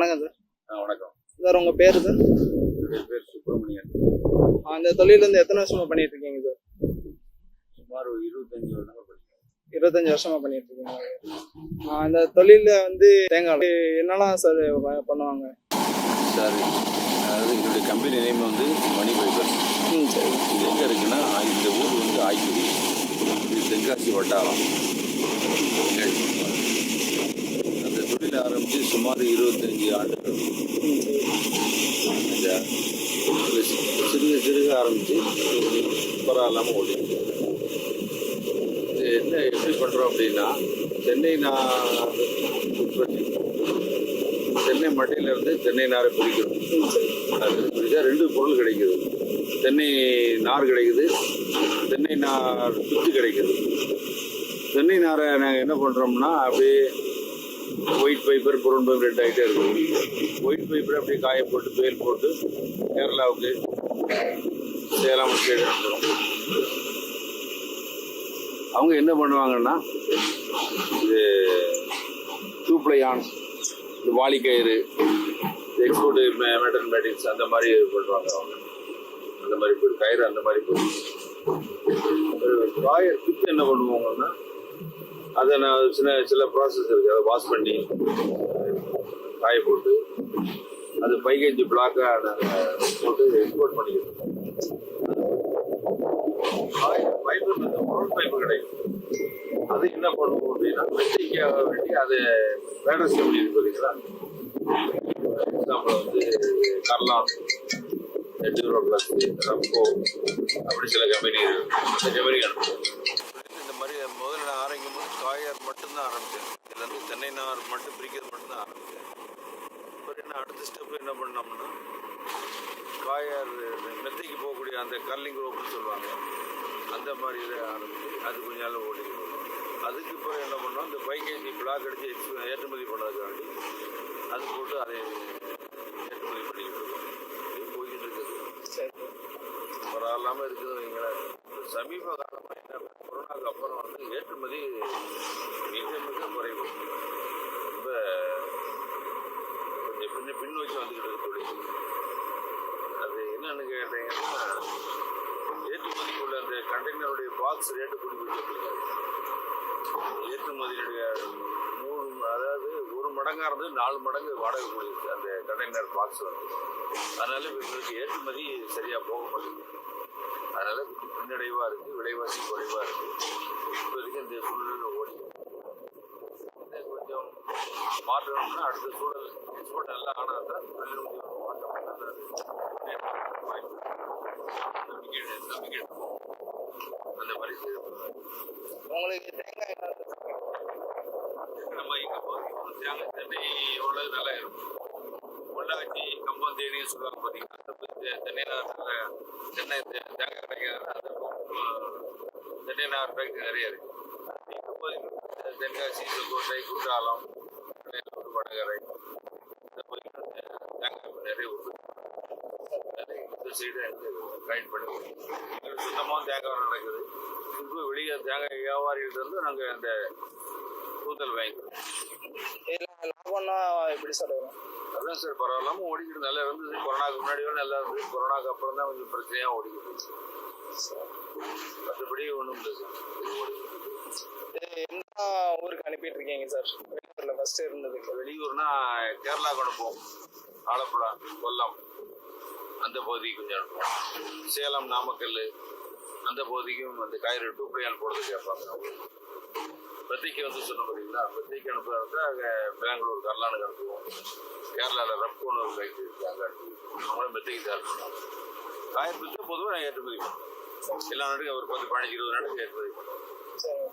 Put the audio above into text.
Sir. உங்க பேரு sir? என்னுடைய பேர் சுப்பிரமணியன். அந்த தொழில் வந்து எத்தனை வருஷமா பண்ணிட்டு இருக்கீங்க சார்? சுமார் ஒரு இருபத்தஞ்சு வருடங்கள் படிக்கிறேன். இருபத்தஞ்சு வருஷமா பண்ணிட்டு இருக்கீங்க. ஆ, இந்த தொழில வந்து தேங்காய் என்னெல்லாம் சார் பண்ணுவாங்க? சார் அதாவது என்னுடைய கம்பெனி நேம் வந்து மணி ஃபைபர் ம் சரி. இது எங்கே இருக்குன்னா இந்த ஊர் வந்து ஆய்க்குடி இது தென்காசி வட்டாரம். அந்த தொழில் ஆரம்பித்து சுமார் இருபத்தஞ்சி ஆண்டுகள். சிறுக சிறுக ஆரம்பித்து பரவாயில்லாமல் ஓடிட்டு என்ன எப்படி பண்ணுறோம் அப்படின்னா சென்னை நார் உற்பத்தி தென்னை மட்டையிலேருந்து தென்னை நாரை பிரிக்கிறோம் அது பிரிச்சா ரெண்டு பொருள் கிடைக்குது. தென்னை நார் கிடைக்குது. தென்னை நார் சுத்து கிடைக்குது. தென்னை நாரை நாங்கள் என்ன பண்ணுறோம்னா அப்படியே ஒயிட் பைப்பர் ப்ரௌன் பைப்பர் ரெண்டு ஆகிட்டே இருக்கும். ஒயிட் பைப்பர் அப்படியே காய போட்டு பேல் போட்டு கேரளாவுக்கு சேலம் சைடு அவங்க என்ன பண்ணுவாங்கன்னா இது டூப்ளையான் இந்த வாலிக்கயிறு எக்ஸ்போர்ட் மெட்டல் மேட்டிக்ஸ் அந்த மாதிரி பண்ணுவாங்க அவங்க. அந்த மாதிரி போய் கயிறு அந்த மாதிரி போய் காயர் குத்து என்ன பண்ணுவாங்கன்னா அதை நான் சின்ன சில ப்ராசஸ் இருக்குது அதை வாஷ் பண்ணி காய போட்டு அது பைகேஜி பிளாக்காக நாங்கள் போட்டு எக்ஸ்போர்ட் பண்ணிக்கிறோம். பைப்பு வந்து பொருள் பைப்பு கிடைக்கும். அது என்ன பண்ணுவோம் அப்படின்னா வெட்டிக்காக வேண்டி அதை வேடஸ் செய்ய இருக்கு பார்த்தீங்களா எக்ஸாம்பிள் வந்து கர்லாம் எட்டூரோ ப்ளஸ் ரம்போ அப்படி சில கம்பெனி இருக்கு. அந்த கம்பெனி அனுப்புவோம் இந்த மாதிரி முதல்ல நான் ஆரம்பிக்கும் போது காயர் மட்டும்தான் ஆரம்பித்தேன் இதில் வந்து தென்னை நார் மட்டும் பிரிக்கிறது மட்டும்தான் ஆரம்பித்தேன் அப்புறம் என்ன அடுத்த ஸ்டெப் என்ன பண்ணோம்னா காயர் மெத்தைக்கு போகக்கூடிய அந்த கர்லிங் ரோப்னு சொல்லுவாங்க. அந்த மாதிரி இதை ஆரம்பித்து அது கொஞ்ச நாள் ஓடிக்கணும் அதுக்கு பிறகு என்ன பண்ணோம்? இந்த பைக்கேஜி பிளாக் அடித்து எக்ஸ் ஏற்றுமதி பண்ணுறதுக்காண்டி அது போட்டு அதை ஏற்றுமதி பண்ணிக்கிட்டு இருக்கோம். போய்கிட்டு இருக்குது. பரவாயில்லாமல் இருக்குது வைங்களேன். சமீப காலமாக என்ன கொரோனாவுக்கு அப்புறம் வந்து ஏற்றுமதி மிக மிக குறைவு. ரொம்ப கொஞ்சம் பின்னோக்கி பின் வந்துக்கிட்டு தொழில் அது என்னன்னு கேட்டீங்கன்னா ஏற்றுமதி உள்ள அந்த கண்டெய்னருடைய பாக்ஸ் ரேட்டு கூடி போயிட்டு ஏற்றுமதியுடைய மூணு அதாவது ஒரு மடங்காக இருந்து நாலு மடங்கு வாடகை கூடியிருக்கு அந்த கண்டெய்னர் பாக்ஸ் வந்து. அதனால இவங்களுக்கு ஏற்றுமதி சரியாக போக மாட்டேங்குது. அதனால கொஞ்சம் பின்னடைவாக இருக்குது விலைவாசி குறைவாக இருக்குது இப்போதைக்கு இந்த சூழலில் ஓடி கொஞ்சம் மாற்றணும்னா அடுத்த சூழல் நல்லா ஆனால் தான் மாற்றம் நல்லது நம்பிக்கை நம்பிக்கை அந்த மாதிரி உங்களுக்கு தேங்காய் நம்ம இங்கே தேங்காய் தென்னை எவ்வளோ நல்லா இருக்கும் பொள்ளாச்சி கம்பம் தேனின்னு சொல்லுவாங்க பார்த்தீங்கன்னா அந்த தென்னை தென்னை தேங்காய் கிடைக்காது அந்த பக்கம் ஃபேக்ட்ரி நிறைய தென்காசி செங்கோட்டை குற்றாலம் வடகரை நிறைய இந்த சைடு சுத்தமாக தேங்காய் நடக்குது இப்போ வெளியே தேங்காய் வியாபாரிகிட்ட இருந்து நாங்கள் அந்த கூந்தல் வாங்கிக்கிறோம் இதுல லாபம்னா எப்படி சார் வரும் அதான் சார் பரவாயில்லாம ஓடிக்கிட்டு நல்லா இருந்தது கொரோனாக்கு முன்னாடி நல்லா இருந்தது கொரோனாக்கு அப்புறம் தான் கொஞ்சம் பிரச்சனையாக ஓடிக்கிட்டு இருந்துச்சு. மற்றபடி ஒன்றும் இல்லை சார் எந்த ஊருக்கு அனுப்பிட்டு இருக்கீங்க சார் வெளியூர்ல ஃபர்ஸ்ட் இருந்ததுக்கு. வெளியூர்னா கேரளாவுக்கு அனுப்புவோம் ஆலப்புழா கொல்லம். அந்த பகுதிக்கு கொஞ்சம் அனுப்புவோம். சேலம் நாமக்கல் அந்த பகுதிக்கும் அந்த காய்கறி டூப்ளியான் போடுறது கேட்பாங்க பத்திரிக்கை வந்து சொன்ன பார்த்தீங்களா பெத்தைக்கு அனுப்புறதா அங்கே பெங்களூர் கர்லானுக்கு அனுப்புவோம். கேரளாவில் ரப்கோன்னு ஒரு ஃபேக்ட்ரி அங்கே அனுப்புவோம் அவங்களும் பத்திரிக்கை தான் அனுப்புவோம் காயர் பொதுவாக நாங்கள் ஏற்றுமதி பண்ணுவோம். எல்லா நாட்டுக்கும் ஒரு பத்து பதினஞ்சு இருபது நாட்டுக்கு ஏற்றுமதி பண்ணுவோம். சரி